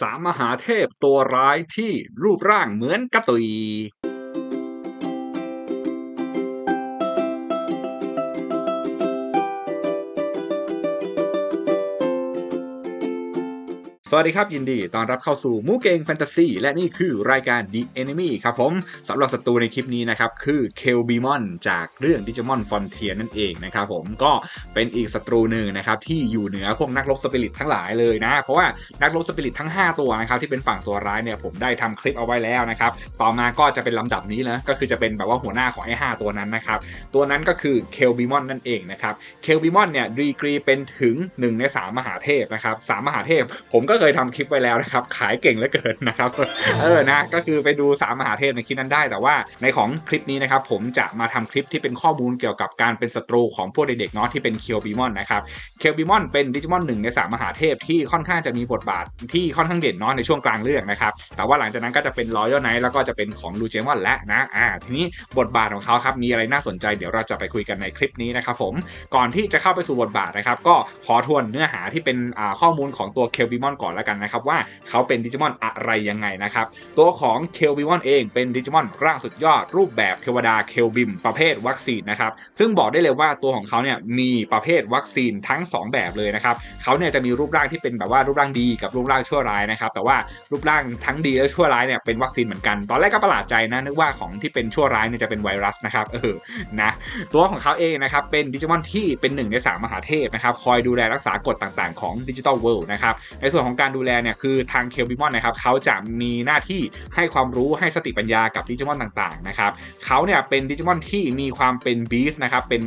สามมหาเทพตัวร้ายที่รูปร่างเหมือนกระตุย สวัสดีครับ ยินดีต้อนรับเข้าสู่มูเกงแฟนตาซีและนี่คือรายการ The Enemy ครับผมสำหรับศัตรูในคลิปนี้นะครับ คือเคลบีมอนจากเรื่องดิจิมอนฟอนเทียนั่นเองนะครับผมก็เป็นอีกศัตรูหนึ่งนะครับ ที่อยู่เหนือพวกนักรบสปิริตทั้งหลายเลยนะ เพราะว่านักรบสปิริตทั้ง 5 ตัวนะครับ ที่เป็นฝั่งตัวร้ายเนี่ยผมได้ทำคลิปเอาไว้แล้วนะครับ ต่อมาก็จะเป็นลำดับนี้นะก็คือจะเป็นแบบว่าหัวหน้าของไอ้5ตัวนั้นนะครับตัวนั้นก็คือเคลบีมอนนั่นเองนะครับเคลบีมอนเนี่ยดีกรีเป็นถึง1ใน3มหาเทพนะครับสามมหาเทพผมก็เคยทำคลิปไว้แล้วนะครับ ขายเก่งเหลือเกินนะครับ เออนะก็คือไปดู3มหาเทพในคลิปนั้นได้ แต่ว่าในของคลิปนี้นะครับผมจะมาทำคลิปที่เป็นข้อมูลเกี่ยวกับการเป็นศัตรูของพวกเด็กๆเนาะที่เป็นเคียวบีมอนนะครับเคียวบีมอนเป็นดิจิมอนหนึ่งในสามมหาเทพที่ค่อนข้างจะมีบทบาทที่ค่อนข้างเด่นเนาะในช่วงกลางเรื่องนะครับแต่ว่าหลังจากนั้นก็จะเป็นรอยัลไนท์แล้วก็จะเป็นของลูเจมอนและนะอ่าทีนี้บทบาทของเขาครับมีอะไรน่าสนใจเดี๋ยวเราจะไปคุยกันในคลิปนี้นะครับผมก่อนที่จะเข้าไปสู่บทบาทนะครับก็ขอทวนเนื้อหาที่เป็นข้อมูลของตัวเคลบิมอนก่อนแล้วกันนะครับว่าเขาเป็นดิจิมอนอะไรยังไงนะครับ ตัวของเคลบิมอนเองเป็นดิจิมอนร่างสุดยอดรูปแบบเทวดาเคลบิมประเภทวัคซีนนะครับ ซึ่งบอกได้เลยว่าตัวของเขาเนี่ยมีประเภทวัคซีนทั้ง 2 แบบเลยนะครับเขาเนี่ยจะมีรูปร่างที่เป็นแบบว่ารูปร่างดีกับรูปร่างชั่วร้ายนะครับแต่ว่ารูปร่างทั้งดีและชั่วร้ายเนี่ยเป็นวัคซีนเหมือนกัน ตอนแรกก็ประหลาดใจนะนึกว่าของที่เป็นชั่วร้ายเนี่ยจะเป็นไวรัสนะครับเออนะตัวของเขาเองนะครับเป็นดิจิมอนที่เป็นหนึ่งในสามมหาเทพนะครับคอยดูแลรักษากฎต่างๆ ของดิจิ t a ลเวิลด์นะครับในส่วนของการดูแลเนี่ยคือทางเคลบิมอนนะครับเขาจะมีหน้าที่ให้ความรู้ให้สติปัญญากับดิจิมอนต่างๆนะครับเขาเนี่ยเป็นดิจิมอนที่มีความเป็นบีสนะครับเป็น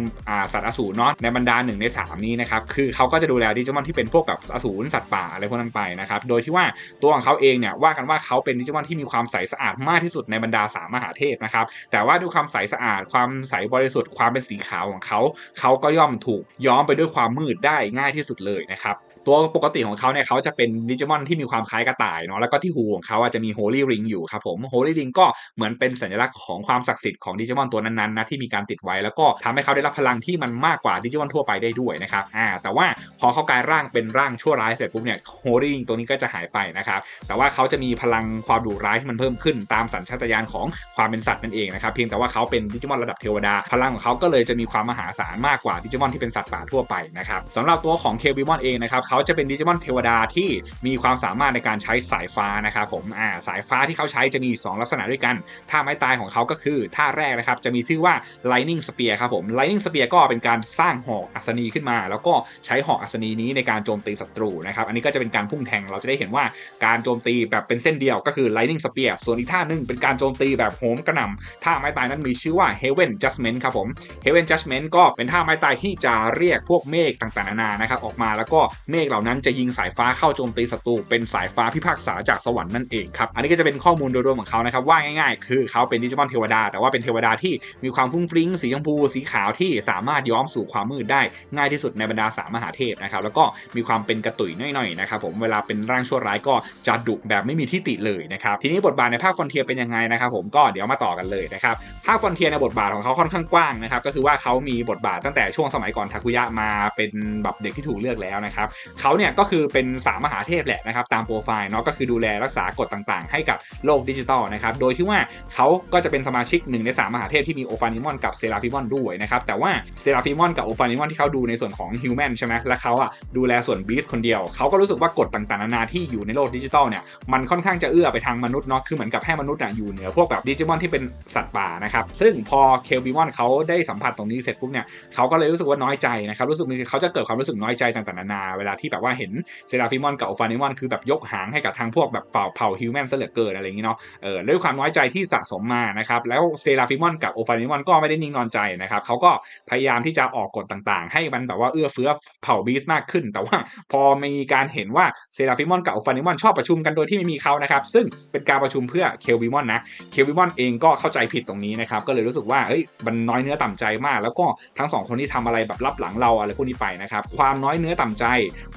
สัตว์อสูรเนาะในบรรดาหนึ่งใน 3 นี้นะครับคือเขาก็จะดูแลดิจิมอนที่เป็นพวกแบบอสูรสัตว์ป่าอะไรพวกนั้นไปนะครับโดยที่ว่าตัวของเขาเองเนี่ยว่ากันว่าเขาเป็นดิจิมอนที่มีความใสสะอาดมากที่สุดในบรรดาสามมหาเทพนะครับแต่ว่าด้วยความใสสะอาดความใสบริสุทธิ์ความเป็นสีขาวของเขาเขาก็ย่อมถูกย้อมไปด้วยความมืดได้ง่ายที่สุดเลยนะครับ ตัวปกติของเขาเนี่ยเขาจะเป็นดิจิมอนที่มีความคล้ายกระต่ายเนาะแล้วก็ที่หูของเขาอาจจะมีโฮลี่ริงอยู่ครับผมโฮลี่ริงก็เหมือนเป็นสัญลักษณ์ของความศักดิ์สิทธิ์ของดิจิมอนตัวนั้นๆนะที่มีการติดไว้แล้วก็ทำให้เขาได้รับพลังที่มันมากกว่าดิจิมอนทั่วไปได้ด้วยนะครับอ่าแต่ว่าพอเขากลายร่างเป็นร่างชั่วร้ายเสร็จปุ๊บเนี่ยโฮลี่ริงตัวนี้ก็จะหายไปนะครับแต่ว่าเขาจะมีพลังความดุร้ายที่มันเพิ่มขึ้นตามสัญชาตญาณของความเป็นสัตว์นั่นเองนะครับเพียงแต่ว่าเขาเป็นดิจิมอนระดับเทวดา พลังของเขาก็เลยจะมีความมหาศาลมากกว่าดิจิมอนที่เป็นสัตว์ป่าทั่วไปนะครับสำหรับตัวของเคบิมอนเองนะครับเขาจะเป็นดิจิมอนเทวดาที่มีความสามารถในการใช้สายฟ้านะครับผมอ่าสายฟ้าที่เขาใช้จะมี 2 ลักษณะด้วยกันท่าไม้ตายของเขาก็คือท่าแรกนะครับจะมีชื่อว่า Lightning Spear ครับผม Lightning Spear ก็เป็นการสร้างหอกอัศนีขึ้นมา แล้วก็ใช้หอกอัศนีนี้ในการโจมตีศัตรูนะครับอันนี้ก็จะเป็นการพุ่งแทงเราจะได้เห็นว่าการโจมตีแบบเป็นเส้นเดียวก็คือ Lightning Spear ส่วนอีกท่าหนึงเป็นการโจมตีแบบโหมกระหน่ำท่าไม้ตายนั้นมีชื่อว่า Heaven Judgment ครับผม Heaven Judgment ก็เป็นท่าไม้ตายที่จะเรียกพวกเมฆต่างๆนานานะครับออกมาแล้วก็เมฆเหล่านั้นจะยิงสายฟ้าเข้าโจมตีศัตรูเป็นสายฟ้าพิพากษาจากสวรรค์นั่นเองครับอันนี้ก็จะเป็นข้อมูลโดยรวมของเขานะครับว่าง่ายๆ คือเขาเป็นดิจิมอนเทวดา แต่ว่าเป็นเทวดาที่มีความฟุ้งฟริ้งสีชมพูสีขาวที่สามารถย้อมสู่ความมืดได้ ง่ายที่สุดในบรรดาสามมหาเทพนะครับแล้วก็มีความเป็นกระตุยน่อยๆนะครับผมเวลาเป็นร่างชั่วร้ายก็จะดุแบบไม่มีที่ติเลยนะครับทีนี้บทบาทในภาคฟอนเทียเป็นยังไงนะครับผมก็เดี๋ยวมาต่อกันเลยนะครับภาคฟอนเทียในบทบาทของเขาค่อนข้างกว้างนะครับก็คือว่าเขามีบทบาทตั้งแต่ช่วงสมัยก่อนทาคุยะมาเป็นแบบเด็กที่ถูกเลือกแล้วนะครับเขาเนี่ยก็คือเป็นสามมหาเทพแหละนะครับตามโปรไฟล์เนาะก็คือดูแลรักษากฎต่างๆ ให้กับโลกดิจิตอลนะครับโดยที่ว่าเขาก็จะเป็นสมาชิกหนึ่งในสามมหาเทพที่มีโอฟานิมอนกับเซราฟิมอนด้วยนะครับแต่ว่าเซราฟิมอนกับโอฟานิมอนที่เขาดูในส่วนของฮิวแมนใช่ไหมและเขาอะดูแลส่วนบีสคนเดียวเขาก็รู้สึกว่ากฎต่างๆนานาที่อยู่ในโลกดิจิตอลเนี่ยมันค่อนข้างจะเอื้อไปทางมนุษย์เนาะคือเหมือนกับให้มนุษย์อะอยู่เหนือพวกแบบดิจิมอนที่เป็นสัตว์ป่านะครับซึ่งพอเคลบิมอนเขาได้สัมผัสตรงนี้เสร็จปุ๊บเนี่ยเขาก็เลยรู้สึกว่าน้อยใจนะครับรู้สึกเขาจะเกิดความรู้สึกน้อยใจต่างๆนานาเวลาทที่แบบว่าเห็นเซราฟิมอนกับโอฟานิมอนคือแบบยกหางให้กับทางพวกแบบเผ่าเผ่าฮิวแมนซะเหลือเกินอะไรอย่างนี้เนาะเออด้วยความน้อยใจที่สะสมมานะครับแล้วเซราฟิมอนกับโอฟานิมอนก็ไม่ได้นิ่งนอนใจนะครับเขาก็พยายามที่จะออกกฎต่างๆ ให้มันแบบว่าเอื้อเฟื้อเผ่าบีสมากขึ้น แต่ว่าพอมีการเห็นว่าเซราฟิมอนกับโอฟานิมอนชอบประชุมกันโดยที่ไม่มีเขานะครับซึ่งเป็นการประชุมเพื่อเคลวิมอนนะเคลวิมอนเองก็เข้าใจผิดตรงนี้นะครับก็เลยรู้สึกว่าเฮ้ยมันน้อยเนื้อต่ำใจมาก แล้วก็ทั้งสองคนที่ทำอะไรแบบรับหลังเราอะไรพวกนี้ไปนะครับความน้อยเนื้อต่ำใจ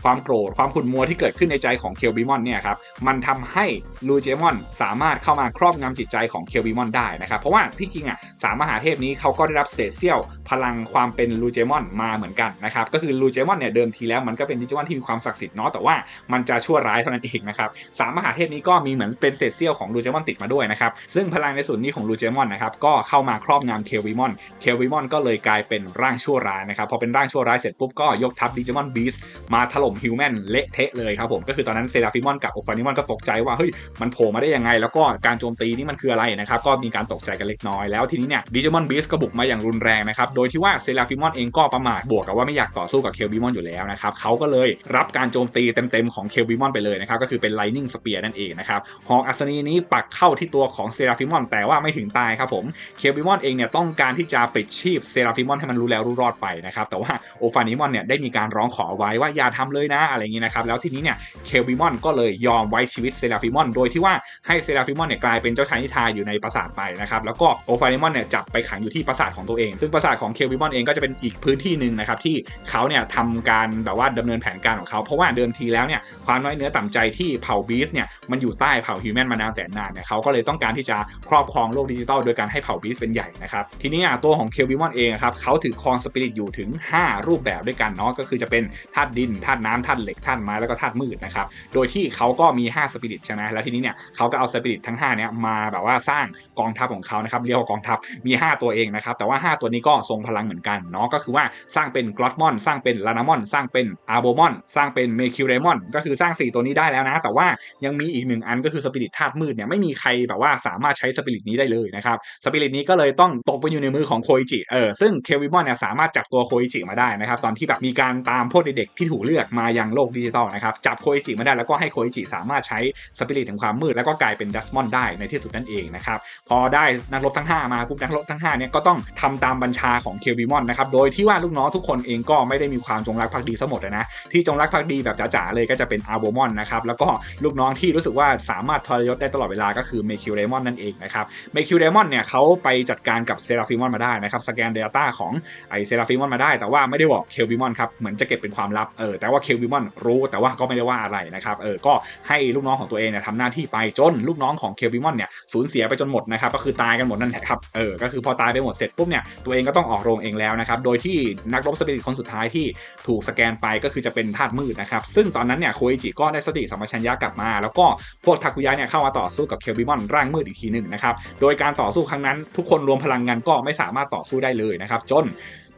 ความโกรธความขุ่นมัวที่เกิดขึ้นในใจของเคลบิมอนเนี่ยครับมันทำให้ลูเจมอนสามารถเข้ามาครอบงำจิตใจของเคลบิมอนได้นะครับเพราะว่าที่จริงอะสามมหาเทพนี้เขาก็ได้รับเศษเสี้ยวพลังความเป็นลูเจมอนมาเหมือนกันนะครับก็คือลูเจมอนเนี่ยเดิมทีแล้วมันก็เป็นดิจิมอนที่มีความศักดิ์สิทธิ์เนาะแต่ว่ามันจะชั่วร้ายเท่านั้นเองนะครับสามมหาเทพนี้ก็มีเหมือนเป็นเศษเสี้ยวของลูเจมอนติดมาด้วยนะครับซึ่งพลังในส่วนนี้ของลูเจมอนนะครับก็เข้ามาครอบงำเคลวิมอนเคลวิมอนก็เลยกลายเป็นร่างชั่วร้ายนะครับพอเป็นร่างชั่วร้ายเสร็จปุ๊บก็ยกทัพดิจิมอนบีสมาถล่มฮิวแมนเละเทะเลยครับผมก็คือตอนนั้นเซราฟิมอนกับโอฟานิมอนก็ตกใจว่าเฮ้ยมันโผล่มาได้ยังไง แล้วก็การโจมตีนี่มันคืออะไรนะครับก็มีการตกใจกันเล็กน้อยแล้วทีนี้เนี่ยดิจิมอนบีสก็บุกมาอย่างรุนแรงนะครับโดยที่ว่าเซราฟิมอนเองก็ประมาทบวกกับว่าไม่อยากต่อสู้กับเคลวิมอนอยู่แล้วนะครับเขาก็เลยรับการโจมตีเต็มๆของเคลวิมอนไปเลยนะครับก็คือเป็นไลนิ่งสเปียร์นั่นเองนะครับหอกอัศนีนี้ปักเข้าที่ตัวของเซราฟิมอนแต่ว่าไม่ถึงตายครับผมเคลวิมอนเองเนี่ยต้องการที่จะปิดชีพเซราฟิมอนให้มันรู้แล้วรู้รอดไปนะครับแต่ว่าโอฟานิมอนเนี่ยได้มีการร้องขอไว้ว่าอย่าทำเลยนะอะไรอย่างนี้นะครับแล้วทีนี้เนี่ยเคลวิมอนก็เลยยอมไว้ชีวิตเซราฟิมอน โดยที่ว่าให้เซราฟิมอนเนี่ยกลายเป็นเจ้าชายนิทราอยู่ในปราสาทไปนะครับแล้วก็โอฟานิมอนเนี่ยจับไปขังอยู่ที่ปราสาทของตัวเอง ซึ่งปราสาทของเคลวิมอนเองก็จะเป็นอีกพื้นที่หนึ่งนะครับที่เขาเนี่ยทำการแบบว่าดำเนินแผนการของเขา เพราะว่าเดิมทีแล้วเนี่ยความน้อยเนื้อต่ำใจที่เผ่าบีสเนี่ยมันอยู่ใต้เผ่าฮิวแมนมานานแสนนานเนี่ยเขาก็เลยต้องการที่จะครอบครองโลกดิจิตอลโดยการให้เผ่าบีสเป็นใหญ่นะครับทีนี้ตัวของเคลวิมอนเองครับเขาถือครองสปิริตอยู่ถึง 5 รูปแบบด้วยกันเนาะก็คือจะเป็นธาตุดินธาตุน้ำธาตุเหล็กธาตุไม้แล้วก็ธาตุมืดนะครับ โดยที่เขาก็มี 5 สปิริตใช่ไหมแล้วทีนี้เนี่ยเขาก็เอาสปิริตทั้ง5เนี่ยมาแบบว่าสร้างกองทัพของเขานะครับเรียกว่ากองทัพมี 5 ตัวเองนะครับ แต่ว่า 5 ตัวนี้ก็ทรงพลังเหมือนกันเนาะก็คือว่าสร้างเป็นกรอตมอน สร้างเป็นลานามอน สร้างเป็นอาร์โบมอน สร้างเป็นเมคิวเรมอนก็คือสร้าง 4 ตัวนี้ได้แล้วนะ แต่ว่ายังมีอีกหนึ่งอันก็คือสปิริตธาตุมืดเนี่ยไม่มีใครแบบว่าสามารถใช้สปิริตนี้ได้เลยนะครับสปิริตนี้ก็เลยต้องตกไปอยู่ในมือของโคอิจิเออซึ่งเควิมอนเนี่ยสามารถจับตัวโคอิจิมาได้นะครับตอนที่แบบมีการตามพวกเด็กๆที่ถูกเลือกมายังโลกดิจิตอลนะครับ จับโคอิจิมาได้แล้วก็ให้โคอิจิสามารถใช้สปิริตแห่งความมืด แล้วก็กลายเป็นดัสมอนได้ในที่สุดนั่นเองนะครับ พอได้นักรบทั้ง 5 มาปุ๊บนักรบทั้ง5เนี่ยก็ต้องทำตามบัญชาของเควิมอนนะครับ โดยที่ว่าลูกน้องทุกคนเองก็ไม่ได้มีความจงรักภักดีซะหมดนะ ที่จงรักภักดีแบบจ๋าๆเลยก็จะเป็นอาร์โบมอนนะครับ แล้วก็ลูกน้องที่รู้สึกว่าสามารถทรยศได้ตลอดเวลาก็คือเมคิวเรมอนนั่นเองนะครับ เมคิวเรมอนเนี่ยเขาไปจัดการกับเซราฟิมอนมาได้นะครับ สแกนเดต้าของไอเซราฟิมอนมาได้ แต่ว่าไม่ได้บอกเคลวิมอนครับ เหมือนจะเก็บเป็นความลับ เออ แต่ว่าเคลวิมอนรู้แต่ว่าก็ไม่ได้ว่าอะไรนะครับเออก็ให้ลูกน้องของตัวเองเนี่ยทำหน้าที่ไปจนลูกน้องของเคลวิมอนเนี่ยสูญเสียไปจนหมดนะครับก็คือตายกันหมดนั่นแหละครับเออก็คือพอตายไปหมดเสร็จปุ๊บเนี่ยตัวเองก็ต้องออกโรงเองแล้วนะครับโดยที่นักรบสปิริตคนสุดท้ายที่ถูกสแกนไปก็คือจะเป็นธาตุมืดนะครับซึ่งตอนนั้นเนี่ยโคอิจิก็ได้สติสัมปชัญญะกลับมา แล้วก็พวกทาคุยะเนี่ยเข้ามาต่อสู้กับเคลวิมอนร่างมืดอีกทีหนึ่งนะครับโดยการต่อสู้ครั้งนั้นทุกคนรวมพลังงานก็ไม่สามารถต่อสู้ได้เลยนะครับจน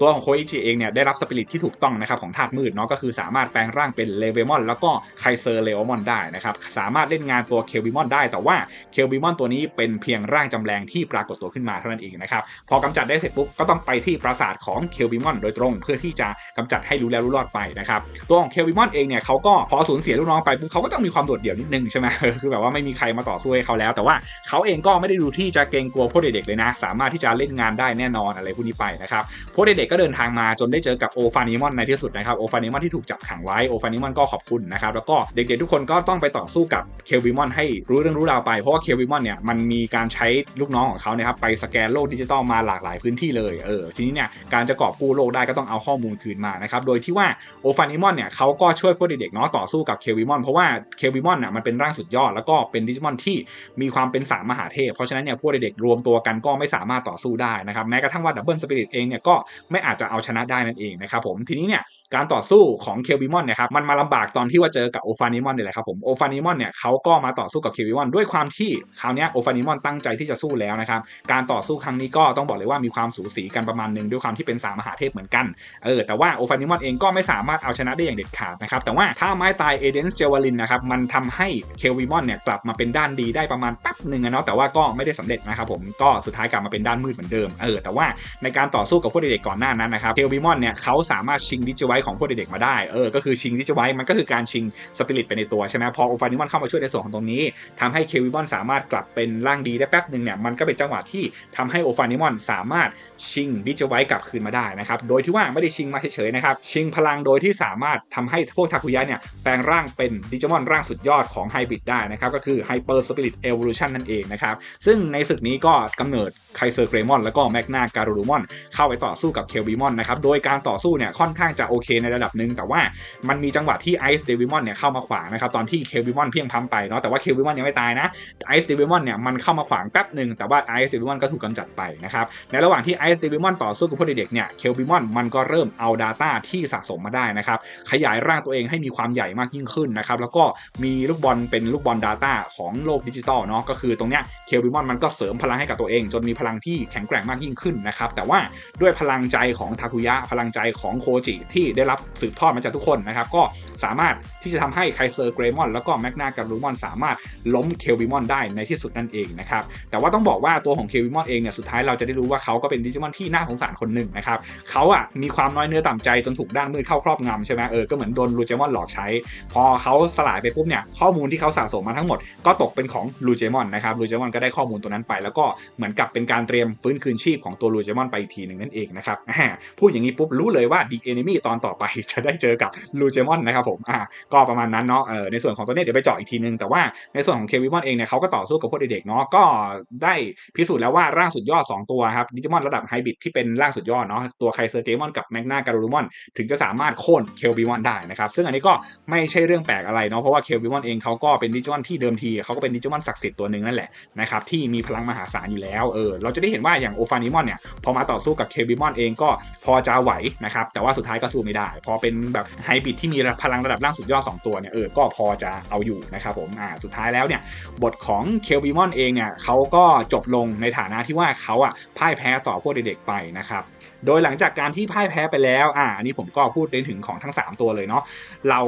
ตัวของโคอิจิเองเนี่ยได้รับสปิริตที่ถูกต้องนะครับของธาตุมืดเนาะก็คือสามารถแปลงร่างเป็นเลเวมอนแล้วก็ไคเซอร์เลโอมอนได้นะครับสามารถเล่นงานตัวเคลวิมอนได้ แต่ว่าเคลวิมอนตัวนี้เป็นเพียงร่างจำแรงที่ปรากฏตัวขึ้นมาเท่านั้นเองนะครับพอกำจัดได้เสร็จปุ๊บก็ต้องไปที่ปราสาทของเคลวิมอนโดยตรง เพื่อที่จะกำจัดให้รู้แล้วรู้รอดไปนะครับตัวของเคลวิมอนเองเนี่ยเขาก็พอสูญเสียลูกน้องไปปุ๊บเขาก็ต้องมีความโดดเดี่ยวนิดนึงใช่ไหมคือแบบว่าไม่มีใครมาต่อสู้ให้เขาแล้ว แต่ว่าเขาเองก็ไม่ได้ดูที่จะเกรงกลัวพวกเด็กๆเลยนะ สามารถที่จะเล่นงานได้แน่นอนอะไรพวกนี้ไปนะครับพวกเด็กก็เดินทางมาจนได้เจอกับโอฟานิมอนในที่สุดนะครับโอฟานิมอนที่ถูกจับขังไว้โอฟานิมอนก็ขอบคุณนะครับแล้วก็เด็กๆทุกคนก็ต้องไปต่อสู้กับเคลวิมอนให้รู้เรื่องรู้ราวไปเพราะว่าเคลวิมอนเนี่ยมันมีการใช้ลูกน้องของเขาเนี่ยครับไปสแกนโลกดิจิตอลมาหลากหลายพื้นที่เลยเออทีนี้เนี่ยการจะกอบกู้โลกได้ก็ต้องเอาข้อมูลคืนมานะครับโดยที่ว่าโอฟานิมอนเนี่ยเขาก็ช่วยพวกเด็กๆเนาะต่อสู้กับเคลวิมอนเพราะว่าเคลวิมอนน่ะมันเป็นร่างสุดยอดแล้วก็เป็นดิจิมอนที่มีความเป็นสามมหาเทพ เพราะฉะนั้นเนี่ยพวกเด็กๆรวมตัวกันก็ไม่สามารถต่อสู้ได้นะครับแม้กระทั่งว่าดับเบิลสปิริตเองเนี่ยก็ไม่อาจจะเอาชนะได้นั่นเองนะครับผมทีนี้เนี่ยการต่อสู้ของเคลวิมอนเนี่ยครับมันมาลำบากตอนที่ว่าเจอกับโอฟานิมอนนี่แหละครับผมโอฟานิมอนเนี่ยเขาก็มาต่อสู้กับเคลวิมอนด้วยความที่คราวนี้โอฟานิมอนตั้งใจที่จะสู้แล้วนะครับการต่อสู้ครั้งนี้ก็ต้องบอกเลยว่ามีความสูสีกันประมาณหนึ่งด้วยความที่เป็นสามมหาเทพเหมือนกันเออแต่ว่าโอฟานิมอนเองก็ไม่สามารถเอาชนะได้อย่างเด็ดขาดนะครับแต่ว่าถ้าไม้ตายเอเดนส์เจวาลินนะครับมันทำให้เคลวิมอนเนี่ยกลับมาเป็นด้านดีได้ประมาณแป๊บหนึ่งนะเนาะแต่ว่าก็ไม่ได้สำเร็จนะครับผมก็สุดท้ายกลับมาเป็นด้านมืดเหมือนเดิมเออแต่ว่าในการต่อสู้กับพวกเด็กๆก่อนหน้านั้นนะครับเคลวิมอนเนี่ยเขาสามารถชิงดิจิไวของพวกเด็กๆมาได้เออก็คือชิงดิจิไวมันก็คือการชิงสปิริตไปในตัวใช่ไหมพอโอฟานิมอนเข้ามาช่วยในส่วนของตรงนี้ทำให้เคลวิมอนสามารถกลับเป็นร่างดีได้แป๊บหนึ่งเนี่ยมันก็เป็นจังหวะที่ทำให้โอฟานิมอนสามารถชิงดิจิไวกลับคืนมาได้นะครับโดยที่ว่าไม่ได้ชิงมาเฉยๆนะครับชิงพลังโดยที่สามารถทำให้พวกทาคุยะเนี่ยแปลงร่างเป็นดิจิมอนร่างสุดยอดของไฮบริดได้นะครับก็คือไฮเปอร์สปิริตเอว l u ชันนั่นเองนะครับซึ่งในศึกนี้ก็กำเนิดไคเซอร์เกรมอนแล้วก็แมกนาการูมอนเข้าไปต่อสู้กับเคลบิมอนนะครับ โดยการต่อสู้เนี่ยค่อนข้างจะโอเคในระดับหนึ่งแต่ว่ามันมีจังหวะที่ไอซ์เดวิมอนเนี่ยเข้ามาขวางนะครับตอนที่เคลบิมอนเพียงพัมไปเนาะแต่ว่าเคลบิมอนยังไม่ตายนะไอซ์เดวิมอนเนี่ยมันเข้ามาขวางแป๊บหนึ่งแต่ว่าไอซ์เดวิมอนก็ถูกกำจัดไปนะครับในระหว่างที่ไอซ์เดวิมอนต่อสู้กับพวกเด็กๆเนี่ยเคลบิมอนมันก็เริ่มเอา Data ที่สะสมมาได้นะครับขยายร่างตัวเองให้มีความใหญ่มากยิ่งขึ้นนะครับแล้วก็มีลูกบอลเป็นลูกบอล Data ของโลกดิจิตอลเนาะก็คือตรงเนี้ยเคลบิมอนมันก็เสริมพลังให้กับตัวเอง จนมีพลังที่แข็งแกร่งมากยิ่งขึ้นนะครับแต่ว่าด้วยพลังใจของทาคุยะพลังใจของโคจิที่ได้รับสืบทอดมาจากทุกคนนะครับ ก็สามารถที่จะทำให้ไคเซอร์เกรมอนแล้วก็แมกนาการูมอนสามารถล้มเคลบิมอนได้ในที่สุดนั่นเองนะครับ แต่ว่าต้องบอกว่าตัวของเคลบิมอนเองเนี่ยสุดท้ายเราจะได้รู้ว่าเขาก็เป็นดิจิมอนที่น่าสงสารคนหนึ่งนะครับเขาอะมีความน้อยเนื้อต่ำใจจนถูกด้านมืดเข้าครอบงำใช่ไหมเออก็เหมือนโดนลูเจมอนหลอกใช้ พอเขาสลายไปปุ๊บเนี่ยข้อมูลที่เขาสะสมมาทั้งหมด ก็ตกเป็นของลูเจมอนนะครับลูเจมอนก็ได้ข้อมูลตัวนั้นไป แล้วก็เหมือนกับเป็นการเตรียมฟื้นคืนชีพของตัวลูเจมอนไปอีกทีหนึ่งนั่นเองนะครับพูดอย่างนี้ปุ๊บรู้เลยว่าดีเอนิมี่ตอนต่อไปจะได้เจอกับลูเจมอนนะครับผมอ่าก็ประมาณนั้นเนาะเออในส่วนของตัวเนี้ยเดี๋ยวไปเจาะอีกทีนึง แต่ว่าในส่วนของเควิมอนเองเนี่ยเขาก็ต่อสู้กับพวกเด็กๆเนาะก็ได้พิสูจน์แล้วว่าร่างสุดยอด 2 ตัวครับดิจิมอนระดับไฮบริดที่เป็นร่างสุดยอดเนาะตัวไคเซอร์เกมอนกับแมกนาการูมอนถึงจะสามารถโค่นเคลบิมอนได้นะครับซึ่งอันนี้ก็ไม่ใช่เรื่องแปลกอะไรเนาะเพราะว่าเคลบิมอนเองเขาก็เป็นดิจิมอนที่เดิมทีเขาก็เป็นดิจิมอนศักดิ์สิทธิ์ตัวหนึ่งนั่นแหละนะครับที่มีพลังมหาศาลอยู่แล้วเออเราจะได้เห็นว่าอย่างโอฟานิมอนเนี่ยพอมาต่อสู้กับเคลบิมอนเองก็พอจะไหวนะครับแต่ว่าสุดท้ายก็สู้ไม่ได้ พอเป็นแบบไฮบริดที่มีพลังระดับล่างสุดยอด 2 ตัวเนี่ยเออก็พอจะเอาอยู่นะครับผมอ่าสุดท้ายแล้วเนี่ยบทของเคลบิมอนเองเนี่ยเขาก็จบลงในฐานะที่ว่าเขาอะพ่ายแพ้ต่อพวกเด็กๆไปนะครับ โดยหลังจากการที่พ่ายแพ้ไปแล้ว อ่าอันนี้ผมก็พูดในถึงของทั้ง 3 ตัวเลยเนาะ เรา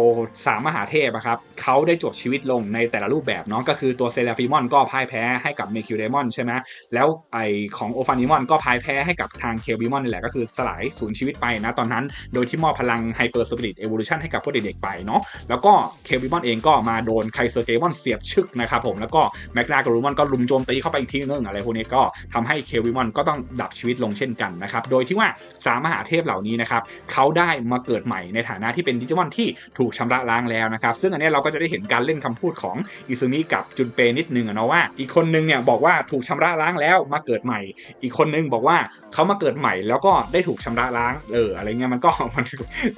สามมหาเทพครับเขาได้จบชีวิตลงในแต่ละรูปแบบเนาะ ก็คือตัวเซราฟิมอนก็พ่ายแพ้ให้กับเมคิวเดมอนใช่ไหมแล้วไอของโอฟานิมอนก็พ่ายแพ้ให้กับทางเคลบิมอนนี่แหละก็คือสลายสูญชีวิตไปนะตอนนั้น โดยที่มอบพลังไฮเปอร์สปิริตเอวอลูชันให้กับพวกเด็กๆไปเนาะ แล้วก็เคลบิมอนเองก็มาโดนไคเซอร์เกมอนเสียบชึกนะครับผมแล้วก็แมกนากรูมอนก็ลุมโจมตีเข้าไปอีกทีนึงอะไรพวกนี้ก็ทำให้เคลบิมอนก็ต้องดับชีวิตลงเช่นกันนะครับโดยที่ว่าสามมหาเทพเหล่านี้นะครับเขาได้มาเกิดใหม่ในฐานะที่เป็นดิจิมอนที่ถูกชำระล้างแล้วนะครับ ซึ่งอันนี้เราก็จะได้เห็นการเล่นคำพูดของอิซุมิกับจุนเปนิดนึงนะว่า อีกคนนึงเนี่ยบอกว่าถูกชำระล้างแล้วมาเกิดใหม่ อีกคนนึงบอกว่าเขามาเกิดใหม่แล้วก็ได้ถูกชำระล้างเอออะไรเงี้ยมันก็มัน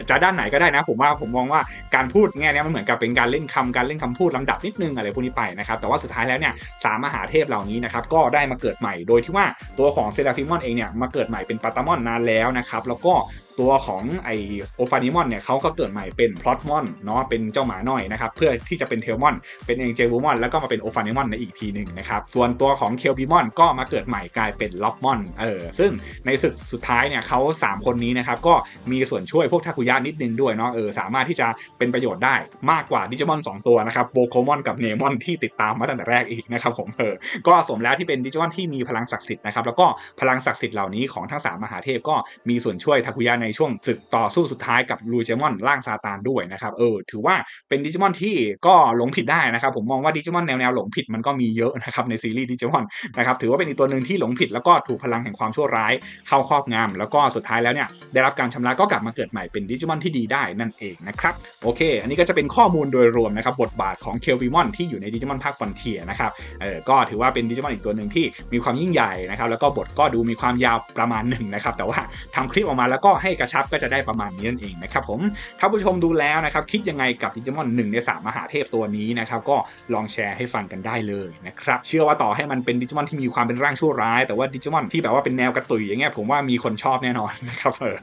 จะด้านไหนก็ได้นะ ผมว่าผมมองว่าการพูดแง่นี้มันเหมือนกับเป็นการเล่นคำการเล่นคำพูดลำดับนิดนึงอะไรพวกนี้ไปนะครับแต่ว่าสุดท้ายแล้วเนี่ยสามมหาเทพเหล่านี้นะครับก็ได้มาเกิดใหม่โดยที่ว่าตัวของเซราฟิมอนเองเนี่ยมาเกิดใหม่เป็นปาตามอนนานแล้วนะครับ แล้วก็ตัวของไอโอฟานิมอนเนี่ยเขาก็เกิดใหม่เป็นพลอตมอนเนาะเป็นเจ้าหมาน้อยนะครับเพื่อที่จะเป็นเทลมอนเป็นเองเจวูมอนแล้วก็มาเป็นโอฟานิมอนในอีกทีหนึ่งนะครับส่วนตัวของเคลบิมอนก็มาเกิดใหม่กลายเป็นล็อกมอนเออซึ่งในศึกสุดท้ายเนี่ยเขา3 คนนี้นะครับก็มีส่วนช่วยพวกทาคุยะนิดนึงด้วยเนาะเออสามารถที่จะเป็นประโยชน์ได้มากกว่าดิจิมอน 2 ตัวนะครับโบโคมอนกับเนมอนที่ติดตามมาตั้งแต่แรกอีกนะครับผมเออก็สมแล้วที่เป็นดิจิมอนที่มีพลังศักดิ์สิทธิ์นะครับแล้วก็พลังศักดิ์สิทธิ์เหล่านี้ของทั้ง3มหาเทพก็มีส่วนช่วยทาคุยะในช่วงศึกต่อสู้สุดท้ายกับลูเจมอนร่างซาตานด้วยนะครับเออถือว่าเป็นดิจิมอนที่ก็หลงผิดได้นะครับผมมองว่าดิจิมอนแนวแนวหลงผิดมันก็มีเยอะนะครับในซีรีส์ดิจิมอนนะครับถือว่าเป็นอีกตัวหนึ่งที่หลงผิดแล้วก็ถูกพลังแห่งความชั่วร้ายเข้าครอบงำแล้วก็สุดท้ายแล้วเนี่ยได้รับการชำระก็กลับมาเกิดใหม่เป็นดิจิมอนที่ดีได้นั่นเองนะครับโอเค อันนี้ก็จะเป็นข้อมูลโดยรวมนะครับบทบาทของเคลวิมอนที่อยู่ในดิจิมอนภาคฟอนเทียนะครับเออก็ถือว่าเป็นดิจิมอนอีกตัวหนึ่งที่มีความยิ่งใหญ่นะครับแล้วก็บทก็ดูมีความยาวประมาณหนึ่งนะครับแต่ว่าทำคลิปออกมาแล้วก็ให้กระชับก็จะได้ประมาณนี้นั่นเองนะครับผมถ้าผู้ชมดูแล้วนะครับคิดยังไงกับดิจิมอนหนึ่งในสามมหาเทพตัวนี้นะครับก็ลองแชร์ให้ฟังกันได้เลยนะครับเชื่อว่าต่อให้มันเป็นดิจิมอนที่มีความเป็นร่างชั่วร้าย แต่ว่าดิจิมอนที่แบบว่าเป็นแนวกระตุยอย่างเงี้ยผมว่ามีคนชอบแน่นอนนะครับเออ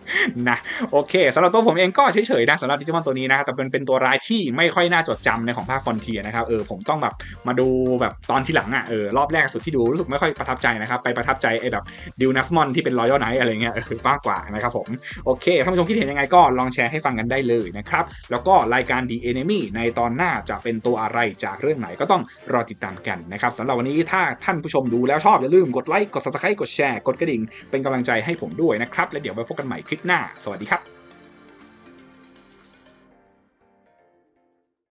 นะโอเคสำหรับตัวผมเองก็เฉยๆนะสำหรับดิจิมอนตัวนี้นะแต่เป็นเป็นตัวร้ายที่ไม่ค่อยน่าจดจำในของภาคฟอนเทียนะครับเออผมต้องแบบมาดูแบบตอนที่หลังอะเออรอบแรกสุดที่ดูรู้สึกไม่ค่อยประทับใจนะครับไปประทับใจไอ้แบบดิวนัสมอนที่เป็นรอยัลไนท์อะไรเงี้ยเออมากกว่านะครับผมโอเคท่านผู้ชมคิดเห็นยังไงก็ลองแชร์ให้ฟังกันได้เลยนะครับ แล้วก็รายการ The Enemy ในตอนหน้าจะเป็นตัวอะไรจากเรื่องไหนก็ต้องรอติดตามกันนะครับสำหรับวันนี้ถ้าท่านผู้ชมดูแล้วชอบอย่าลืมกดไลค์กด subscribe กดแชร์กดกระดิ่งเป็นกำลังใจให้ผมด้วยนะครับ และเดี๋ยวไปพบกันใหม่คลิปหน้า สวัสดีครับ